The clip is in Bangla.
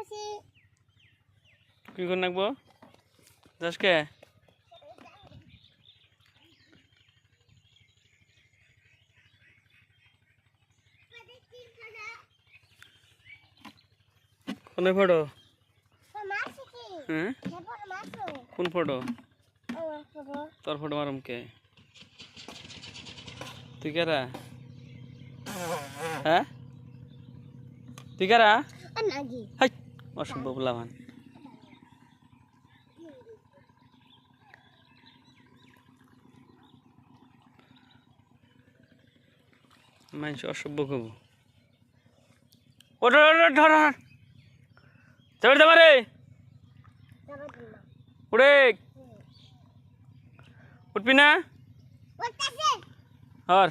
বসি কি করে নাকবো? যাসকে কোনে ফটো? কি? হ্যাঁ? কোন ফটো? তোর ফটো মারুম কে? তুই কেরা? হ্যাঁ? তুই কেরা? হাই! অসভ্য বলামান মানুষ অসভ্য কব ওঠ ওঠ ওঠ ধর ধর দেবা রে। যাব দিন উড়ে উঠবি না? হর